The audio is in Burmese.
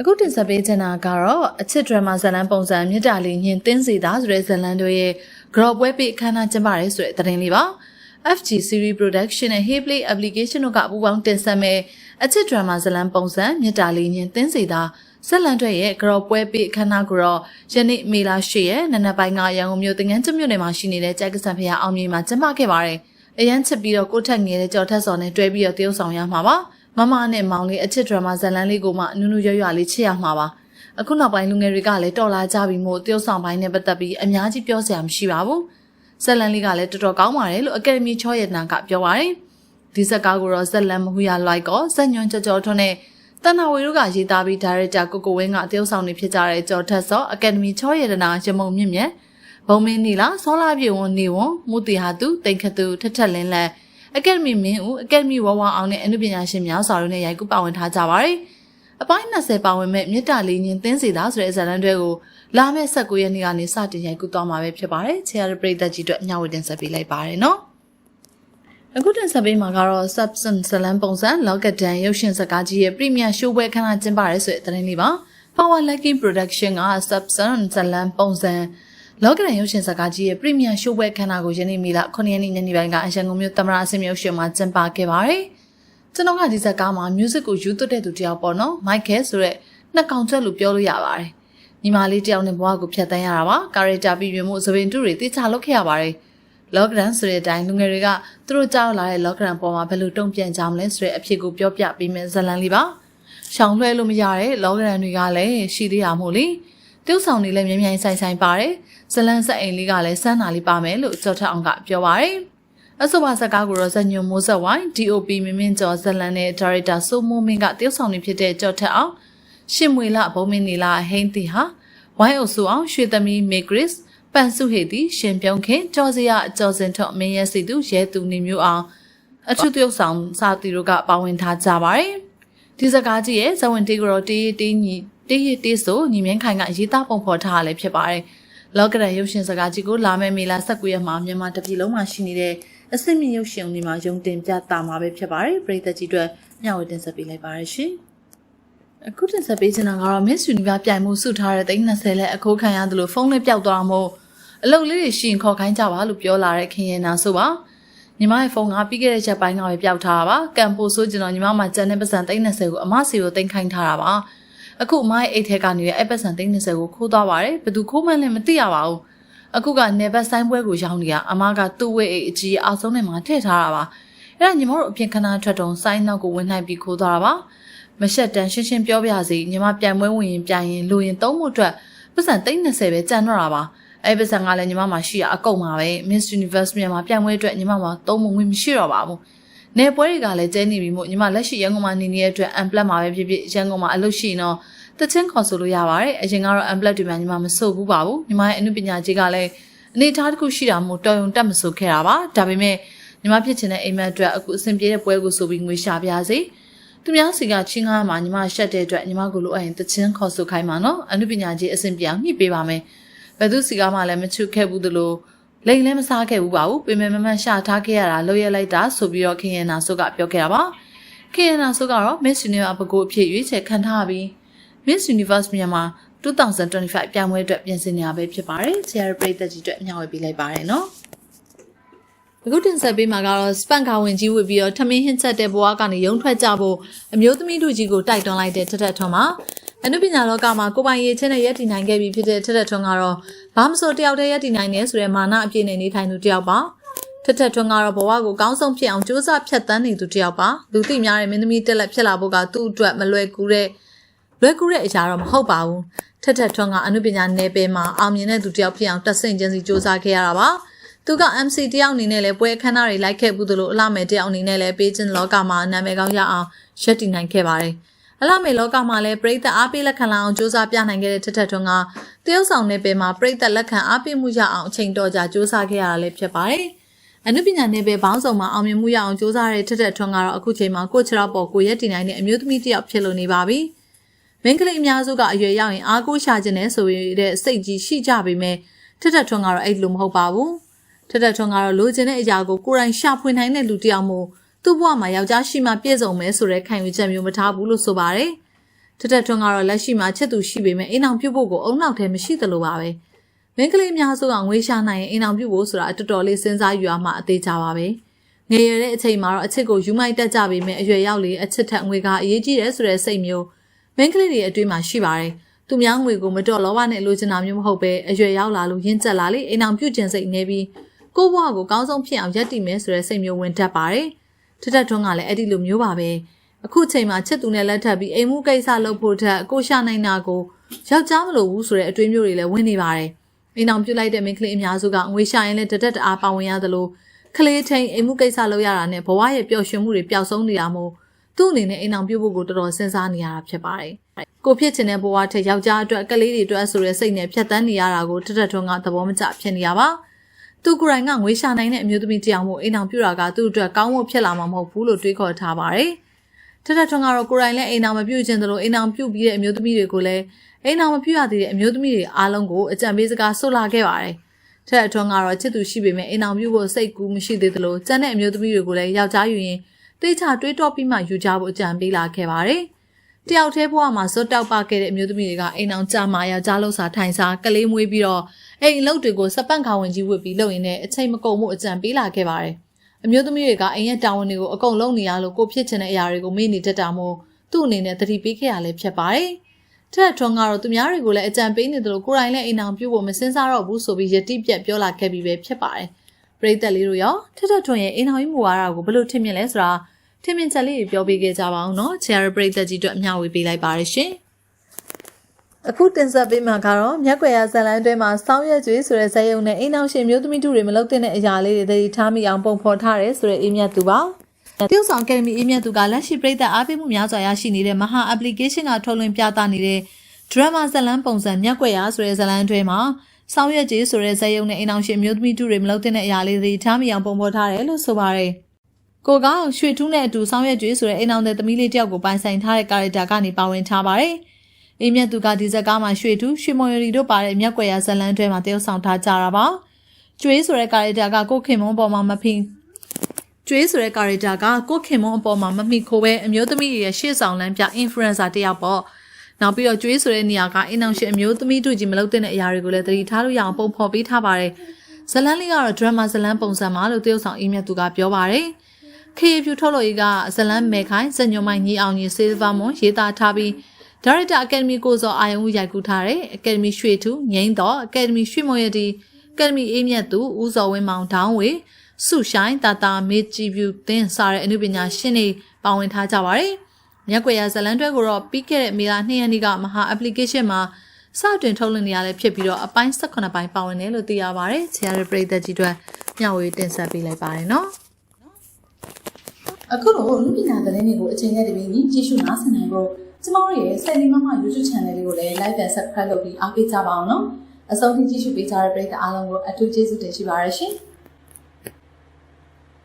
အခုတင်ဆက်ပေးချင်တာကတော့အချစ်ဒရမာဇာတ်လမ်းပုံစံမြစ်တာလေးညင်တင်းစီတာဆိုတဲ့ဇာတ်လမ်းတို့ရဲ့ group ပွဲပေးအခမ်းအနားကျင်းပရဲဆိုတဲ့သတင်းလေးပါ FG Series Production နဲ့ Hayplay Application တို့ကပူးပေါင်းတင်ဆက်မဲ့အချစ်ဒရမာဇာတ်လမ်းပုံစံမြစ်တာလေးညင်တင်းစီတာဇက်လန်တွေရဲ့ group ပွဲပေးအခမ်းအနားကိုတော့ယနေ့မေလ10ရက်နနက်ပိုင်းကရန်ကုန်မြို့တင်ငန်းကျွမြို့နယ်မှာရှိနေတဲ့ကြိုက်ကဆန်ဖျားအောင်မြေမှာကျင်းပခဲ့ပါတယ်။အရန်ချစ်ပြီးတော့ကိုထက်ငယ်တဲ့ကြော်ထက်စော်နဲ့တွဲပြီးတော့တရုပ်ဆောင်ရမှာပါ။ မမနဲ့မောင်လေးအချစ်ဒရမာဇလန်လေးကိုမှနူးနူးရွရွလေးချစ်ရမှာပါ။အခုနောက်ပိုင်းလူငယ်တွေကလည်းတော်လာကြပြီမို့တရုပ်ဆောင်ပိုင်းနဲ့ပတ်သက်ပြီးအများကြီးပြောစရာမရှိပါဘူး။ဇလန်လေးကလည်းတော်တော်ကောင်းပါတယ်လို့အကယ်ဒမီချောရတနာကပြောပါတယ်။ဒီဇက်ကားကိုတော့ဇက်လန်မဟူရလိုက်ကောဇက်ညွန်ကြော်ကြော်ထွန်းနဲ့တန်နာဝေတို့ကရေးသားပြီးဒါရိုက်တာကိုကိုဝင်းကတရုပ်ဆောင်နေဖြစ်ကြတဲ့ကြော်ထက်စောအကယ်ဒမီချောရတနာရမုံမြင့်မြတ်ဘုံမင်းနီလာစောလာပြေဝနေဝမူတီဟာသူတိန်ခသူထက်ထက်လင်းလက် အကယ်ဒမီမင်းဦးအကယ်ဒမီဝဝအောင်နဲ့အနုပညာရှင်များစွာတို့နဲ့ရိုက်ကူးပါဝင်ထားကြပါတယ်။အပိုင်း20ပါဝင်မဲ့မြစ်တာလေးညင်တင်းစီတာဆိုတဲ့ဇာတ်လမ်းတွေကိုလာမယ့်19ရက်နေ့ကနေစတင်ရိုက်ကူးသွားမှာပဲဖြစ်ပါတယ်။ချေရပရိသတ်ကြီးတို့အမျှဝေတင်ဆက်ပေးလိုက်ပါတယ်နော်။အခုတင်ဆက်ပေးမှာကတော့ Substance ဇလန်ပုံစံ Locket Dan ရုပ်ရှင်ဇာတ်ကားကြီးရဲ့ Premiere Show ပွဲခန်းလာကျင်းပရဲဆိုတဲ့သတင်းလေးပါ။ Power Lucky Production က Substance ဇလန်ပုံစံ လောကရန်ရုပ်ရှင်ဇာတ်ကားကြီးရဲ့ Premiere Show ပွဲခန်းနာကိုယနေ့မေလ9ရက်နေ့ညနေပိုင်းကအရန်ကုန်မြို့သမရအစင်မြို့ရှင်မှာကျင်းပခဲ့ပါတယ်။ကျွန်တော်ကဒီဇာတ်ကားမှာ music ကိုယူသွတ်တဲ့သူတယောက်ပေါ့နော်။ Michael ဆိုတဲ့နှစ်ကောင်ချက်လို့ပြောလို့ရပါတယ်။ညီမလေးတယောက်နဲ့ဘဝကိုဖျက်ဆီးရတာပါ။ character ပြီးရင်မှုသပင်တူတွေတိကျလုပ်ခဲ့ရပါတယ်။ lockdown ဆိုတဲ့အတိုင်းလူငယ်တွေကသူတို့ကြောက်လာတဲ့ lockdown ပေါ်မှာဘယ်လိုတုံ့ပြန်ကြမလဲဆိုတဲ့အဖြစ်ကိုပြောပြပေးမယ်ဇလန်လေးပါ။ရှောင်လွှဲလို့မရတဲ့ lockdown တွေကလည်းရှိသေးတာမို့လေ။ တရုတ်ဆောင်တွေလည်းမြန်မြန်ဆိုင်ဆိုင်ပါတယ်ဇလန်ဆက်အိမ်လေးကလည်းစမ်းနာလေးပါမယ်လို့ကျော်ထက်အောင်ကပြောပါတယ်အဆိုပါစကားကိုတော့ဇညွန်မိုးဆက်ဝိုင်း DOP မင်းမင်းကျော်ဇလန်နဲ့ဒါရိုက်တာစိုးမိုးမင်းကတရုတ်ဆောင်တွေဖြစ်တဲ့ကျော်ထက်အောင်ရှင်မွေလဘုံမင်းနီလာဟိန်းတီဟာဝိုင်းအုပ်စုအောင်ရွှေသမီးမေဂရစ်ပန်စုဟေတီရှင်ပြုံးခင်ကျော်စရာကျော်စင်ထွတ်မင်းရဲစီသူရဲသူနေမျိုးအောင်အထုတရုတ်ဆောင်စာတီတို့ကပါဝင်ထားကြပါတယ်ဒီစကားကြီးရဲ့ဇဝင်တီကရောတီးတီးညီ တေးရတေးဆိုညီမင်းခိုင်ကရေးသားပုံဖော်ထားရလဲဖြစ်ပါတယ်။လောကရန်ရုပ်ရှင်စကားကြီးကိုလာမယ့်မေလ19ရက်မှာမြန်မာတပြည်လုံးမှာရှိနေတဲ့အစစ်မြင့်ရုပ်ရှင်တွေမှာယုံတင်ပြတာမှာပဲဖြစ်ပါတယ်။ပရိသတ်ကြီးတို့မျှဝေတင်ဆက်ပေးလိုက်ပါရရှင်။အခုတင်ဆက်ပေးချင်တာကတော့ Miss Universe ပြိုင်မှုစုထားတဲ့30လက်အခိုးခံရတယ်လို့ဖုန်းလေးပျောက်သွားမို့အလုပ်လေးတွေရှိရင်ခေါ်ခိုင်းကြပါလို့ပြောလာတဲ့ခင်ရင်နာဆိုပါညီမရဲ့ဖုန်းကပြီးခဲ့တဲ့ချက်ပိုင်းကပဲပျောက်ထားတာပါကံပိုဆိုးကျွန်တော်ညီမမှာကျန်တဲ့ပတ်စံ30ကိုအမစီကိုတင်ခိုင်းထားတာပါ အခုအမရဲ့အိတ်ထဲကနေအဲ့ပတ်စံ30ကိုခိုးသွားပါတယ်ဘယ်သူခိုးမှန်းလဲမသိရပါဘူးအခုကနေဘက်ဆိုင်ပွဲကိုရောက်နေရအမကသူ့ဝဲအိတ်အကြီးအောင်ဆုံးနဲ့မှထည့်ထားတာပါအဲ့ဒါညီမတို့အပြင်ခဏထွက်တုံဆိုင်းနောက်ကိုဝင်နိုင်ပြီးခိုးသွားတာပါမရှက်တန်ရှင်းရှင်းပြောပြစီညီမပြန်ပွဲဝင်ရင်ပြန်ရင်လူရင်သုံးဖို့အတွက်ပတ်စံ30ပဲကြံတော့တာပါအဲ့ပစံကလည်းညီမမှာရှိရအကုန်ပါပဲ Miss Universe မြန်မာပြိုင်ပွဲအတွက်ညီမမှာသုံးမဝင်မရှိတော့ပါဘူး။ နေပွဲတွေကလည်းကျဲနေပြီမို့ညီမလက်ရှိရန်ကုန်မှာနေနေတဲ့အတွက် Unplugged မှာပဲဖြစ်ဖြစ်ရန်ကုန်မှာအလုပ်ရှိရင်တော့တချင်းခေါ်ဆိုလို့ရပါတယ်။အရင်ကတော့ Unplugged တွေမှာညီမမဆိုဘူးပါဘူး။ညီမရဲ့အမှုပညာကြီးကလည်းအနေထားတစ်ခုရှိတာမို့တော်ရုံတက်မဆိုခဲ့တာပါ။ဒါပေမဲ့ညီမဖြစ်ချင်တဲ့အိမ်မက်အတွက်အခုအဆင်ပြေတဲ့ပွဲကိုဆိုပြီးငွေရှာပြစေ။သူများစီကချင်းကားမှာညီမရှက်တဲ့အတွက်ညီမကိုလိုအပ်ရင်တချင်းခေါ်ဆိုခိုင်းပါနော်။အမှုပညာကြီးအဆင်ပြေအောင်ညှိပေးပါမယ်။ဘယ်သူစီကားမှလည်းမချွတ်ခဲ့ဘူးသလို လိန်လည်းမစားခဲ့ဘူးပါဘူးပြင်ပမမန်ရှာထားခဲ့ရတာလို့ရလိုက်တာဆိုပြီးတော့ခင်ယနာဆုကပြောခဲ့တာပါခင်ယနာဆုကတော့ Miss Universe ဘကိုအဖြစ်ရွေးချယ်ခံထားပြီး Miss Universe မြန်မာ2025ပြိုင်ပွဲအတွက်ပြင်ဆင်နေရပဲဖြစ်ပါတယ်ဆရာပရိသတ်ကြီးအတွက်အမျှဝေပေးလိုက်ပါတယ်နော်အခုတင်ဆက်ပေးမှာကတော့စပန်ကာဝင်ကြီးဝစ်ပြီးတော့ထမင်းဟင်းချက်တဲ့ဘဝကနေရုံထွက်ကြဖို့အမျိုးသမီးတို့ကြီးကိုတိုက်တွန်းလိုက်တဲ့ထထထွန်းမှာ အနုပညာလောကမှာကိုပိုင်ရေးချင်းနဲ့ရက်တည်နိုင်ခဲ့ပြီဖြစ်တဲ့ထထထွန်းကတော့ဘာမဆိုတယောက်တည်းရက်တည်နိုင်နေဆိုတဲ့မာနအပြည့်နဲ့နေထိုင်သူတယောက်ပါထထထွန်းကတော့ဘဝကိုကောင်းဆုံးဖြစ်အောင်ကြိုးစားဖြတ်တန်းနေသူတယောက်ပါလူသိများတဲ့မင်းသမီးတက်လက်ဖြစ်လာဖို့ကသူ့အတွက်မလွယ်ကူတဲ့လွယ်ကူတဲ့အရာတော့မဟုတ်ပါဘူးထထထွန်းကအနုပညာနယ်ပယ်မှာအောင်မြင်တဲ့သူတယောက်ဖြစ်အောင်တက်ဆင့်ချင်းစီစူးစမ်းခဲ့ရတာပါသူက MC တယောက်အနေနဲ့လည်းပွဲအခမ်းအနားတွေလိုက်ခဲ့ဘူးသလိုအလှမဲ့တယောက်အနေနဲ့လည်းပေးခြင်းလောကမှာနာမည်ကောင်းရအောင်ရက်တည်နိုင်ခဲ့ပါတယ်။ အလှမေလောကမှာလည်းပရိသတ်အားပေးလက်ခံလာအောင်စူးစမ်းပြနိုင်ခဲ့တဲ့ထက်ထက်ထွန်းကတရုတ်ဆောင်နယ်ပယ်မှာပရိသတ်လက်ခံအားပေးမှုရအောင်အချိန်တော်ကြာစူးစမ်းခဲ့ရတာလည်းဖြစ်ပါတယ်။အနုပညာနယ်ပယ်ဘောင်းဆောင်မှာအောင်မြင်မှုရအောင်စူးစမ်းတဲ့ထက်ထက်ထွန်းကတော့အခုချိန်မှာကိုချရာပေါ်ကိုရက်တည်နိုင်တဲ့အမျိုးသမီးတစ်ယောက်ဖြစ်လို့နေပါပြီ။မင်းကလေးအများစုကအရွယ်ရောက်ရင်အားကိုးရှာခြင်းနဲ့ဆိုရတဲ့စိတ်ကြီးရှိကြပေမဲ့ထက်ထက်ထွန်းကတော့အဲ့လိုမဟုတ်ပါဘူး။ထက်ထက်ထွန်းကတော့လိုချင်တဲ့အရာကိုကိုယ်တိုင်ရှာဖွေနိုင်တဲ့လူတစ်ယောက်မို့ သူ့ဘဝမှာယောက်ျားရှိမှပြည့်စုံမယ်ဆိုတဲ့ခံယူချက်မျိုးမထားဘူးလို့ဆိုပါတယ်။ထထထွန်းကတော့လက်ရှိမှာချစ်သူရှိပေမဲ့အိမ်အောင်ပြုတ်ဖို့ကိုအုံနောက်ထဲမရှိသလိုပါပဲမင်းကလေးအများစုကငွေရှာနိုင်ရင်အိမ်အောင်ပြုတ်ဖို့ဆိုတာအတော်တော်လေးစဉ်းစားယူရမှအသေးချပါပဲငယ်ရွယ်တဲ့အချိန်မှာတော့အချစ်ကိုယူမိုက်တက်ကြပေမဲ့အရွယ်ရောက်လေအချစ်ထက်ငွေကအရေးကြီးတယ်ဆိုတဲ့စိတ်မျိုးမင်းကလေးတွေအတွေ့မှာရှိပါတယ်သူများငွေကိုမတော်လောဘနဲ့လိုချင်တာမျိုးမဟုတ်ပဲအရွယ်ရောက်လာလို့ရင်းကျက်လာလေအိမ်အောင်ပြုတ်ကျင်စိတ်နေပြီးကိုယ့်ဘဝကိုကောင်းဆုံးဖြစ်အောင်ရပ်တည်မယ်ဆိုတဲ့စိတ်မျိုးဝင်တတ်ပါတယ် ထထထွန်းကလည်းအဲ့ဒီလိုမျိုးပါပဲအခုချိန်မှာချစ်သူနဲ့လက်ထပ်ပြီးအိမ်မှုကိစ္စလုပ်ဖို့ထက်ကိုရှာနိုင်တာကိုယောက်ျားမလို့ဘူးဆိုတဲ့အတွေးမျိုးတွေလည်းဝင်နေပါတယ်အိမ်အောင်ပြုတ်လိုက်တဲ့မိန်းကလေးအများစုကငွေရှာရင်လည်းတတက်တအားပါဝင်ရသလိုကလေးချင်းအိမ်မှုကိစ္စလုပ်ရတာနဲ့ဘဝရဲ့ပျော်ရွှင်မှုတွေပျောက်ဆုံးနေတာမို့သူ့အနေနဲ့အိမ်အောင်ပြုတ်ဖို့ကိုတော်တော်စဉ်းစားနေရတာဖြစ်ပါတယ်ကိုဖြစ်ချင်တဲ့ဘဝထက်ယောက်ျားအတွက်ကလေးတွေအတွက်ဆိုတဲ့စိတ်နဲ့ဖြတ်တန်းနေရတာကိုတတက်ထွန်းကသဘောမကျဖြစ်နေရပါ သူကိုယ်တိုင်ကငွေရှာနိုင်တဲ့အမျိုးသမီးတယောက်မို့အိမ်အောင်ပြုတ်တာကသူ့အတွက်ကောင်းဖို့ဖြစ်လာမှာမဟုတ်ဘူးလို့တွေးခေါ်ထားပါတယ်ထထထွန်းကတော့ကိုယ်တိုင်လည်းအိမ်အောင်မပြုတ်ခြင်းသလိုအိမ်အောင်ပြုတ်ပြီးတဲ့အမျိုးသမီးတွေကိုလည်းအိမ်အောင်မပြုတ်ရသေးတဲ့အမျိုးသမီးတွေအားလုံးကိုအကြံပေးစကားဆုတ်လာခဲ့ပါတယ်ထထထွန်းကတော့ချစ်သူရှိပေမဲ့အိမ်အောင်ပြုတ်ဖို့စိတ်ကူးမရှိသေးသလိုကျန်တဲ့အမျိုးသမီးတွေကိုလည်းယောက်ျားယူရင်တိတ်ချတွေးတောပြီးမှယူကြဖို့အကြံပေးလာခဲ့ပါတယ် တယောက်တည်းဘဝမှာဇွတ်တောက်ပါခဲ့တဲ့အမျိုးသမီးတွေကအိမ်အောင်ကြမှာယောက်ျားလို့စာထိုင်စားကလေးမွေးပြီးတော့အိမ်အလုပ်တွေကိုစပန့်ခါဝင်ကြီးဝတ်ပြီးလုပ်ရင်းနဲ့အချိန်မကုန်မှုအကြံပေးလာခဲ့ပါတယ်အမျိုးသမီးတွေကအိမ်ရဲ့တာဝန်တွေကိုအကုန်လုံးနေရလို့ကိုဖြစ်ချင်တဲ့အရာတွေကိုမေ့နေတတ်တာမို့သူ့အနေနဲ့သတိပေးခဲ့ရလဲဖြစ်ပါတယ်ထက်ထွန်းကတော့သူများတွေကိုလည်းအကြံပေးနေတယ်လို့ကိုယ်တိုင်လည်းအိမ်အောင်ပြုတ်ဖို့မစင်စားတော့ဘူးဆိုပြီးယတိပြက်ပြောလာခဲ့ပြီးပဲဖြစ်ပါတယ်ပရိသတ်လေးတို့ရောထက်ထက်ထွန်းရဲ့အိမ်အောင်ရေးမူဝါဒကိုဘယ်လိုထင်မြင်လဲဆိုတာ ထင်မြင်ချက်လေးတွေပြောပေးခဲ့ကြပါအောင်နော်ချယ်ရပရိသတ်ကြီးတို့အမျှဝေပေးလိုက်ပါရရှင်အခုတင်ဆက်ပေးမှာကတော့မြက်ွယ်ရဇလန်တွဲမှာစောင်းရွက်ကျွေးဆိုတဲ့ဇာတ်ရုံနဲ့အိမ်အောင်ရှင်မျိုးသမီးတို့တွေမလုပ်တဲ့အရာလေးတွေသတိထားမိအောင်ပုံဖော်ထားတယ်ဆိုတဲ့အေးမြတ်သူပါတရုတ်ဆောင်ကယ်မီအေးမြတ်သူကလက်ရှိပြည်သက်အားပေးမှုများစွာရရှိနေတဲ့မဟာ application ကထုတ်လွှင့်ပြသနေတဲ့ drama ဇလန်ပုံစံမြက်ွယ်ရဆိုတဲ့ဇလန်တွဲမှာစောင်းရွက်ကြီးဆိုတဲ့ဇာတ်ရုံနဲ့အိမ်အောင်ရှင်မျိုးသမီးတို့တွေမလုပ်တဲ့အရာလေးတွေထားမိအောင်ပုံဖော်ထားတယ်လို့ဆိုပါတယ် ကိုကောင်ရွှေထူးနဲ့အတူစောင်းရွက်ကျွေးဆိုတဲ့အိမ်အောင်တဲ့သမီးလေးတယောက်ကိုပိုင်ဆိုင်ထားတဲ့ကာရက်တာကနေပါဝင်ထားပါတယ်။အိမ်မြတ်သူကဒီဇက်ကားမှာရွှေထူးရွှေမွန်ရီတို့ပါတဲ့မြက်ွယ်ရဇလန်းတွဲမှာတယောက်ဆောင်ထားကြတာပါ။ကျွေးဆိုတဲ့ကာရက်တာကကိုခင်မွန်ပေါ်မှာမဖိကျွေးဆိုတဲ့ကာရက်တာကကိုခင်မွန်အပေါ်မှာမမိခိုးပဲအမျိုးသမီးရဲ့ရှေ့ဆောင်လမ်းပြ influencer တယောက်ပေါ့။နောက်ပြီးတော့ကျွေးဆိုတဲ့နေရာကအိမ်အောင်ရှင်အမျိုးသမီးတို့ကြီးမလုပ်တဲ့အရာတွေကိုလည်းသတိထားလို့ရအောင်ပုံဖော်ပေးထားပါတယ်။ဇလန်းလေးကတော့ drama ဇလန်းပုံစံမှာလို့တယောက်ဆောင်အိမ်မြတ်သူကပြောပါတယ်။ ခေဖြူထုတ်လို့ရေးကဇလန်းမဲခိုင်စညုံမိုင်ညီအောင်ကြီးစေဗာမွန်ရေးသားထားပြီးဒါရိုက်တာအကယ်ဒမီကိုစောအာယုံဦးရိုက်ကူးထားတယ်အကယ်ဒမီရွှေထူငိမ့်တော့အကယ်ဒမီရွှေမွန်ရတီအကယ်ဒမီအေးမြတ်သူဦးစောဝင်းမောင်ဒေါင်းဝေစုရှိုင်းတာတာမေဂျီဗျူသင်းစားတဲ့အမှုပညာရှင်တွေပါဝင်ထားကြပါတယ်မြက်ွယ်ရဇလန်းတွဲကိုတော့ပြီးခဲ့တဲ့မေလ2ရက်နေ့ကမဟာ application မှာစတင်ထုတ်လွှင့်နေရလဲဖြစ်ပြီးတော့အပိုင်း18ပိုင်းပါဝင်တယ်လို့သိရပါတယ်။ဆရာရဲ့ပြည်သက်ကြီးတို့မျှဝေတင်ဆက်ပေးလိုက်ပါတယ်နော်။ အခုတော့လူပညာသတင်းတွေကိုအချိန်နဲ့တပြေးညီကြည့်ရှုနားဆင်နိုင်ဖို့ကျမတို့ရဲ့ Sandy Mama YouTube Channel လေးကိုလည်း Like and Subscribe လုပ်ပြီးအားပေးကြပါအောင်နော်အဆုံးထိကြည့်ရှုပေးကြတဲ့ပရိသတ်အားလုံးကိုအထူးကျေးဇူးတင်ရှိပါရရှင်။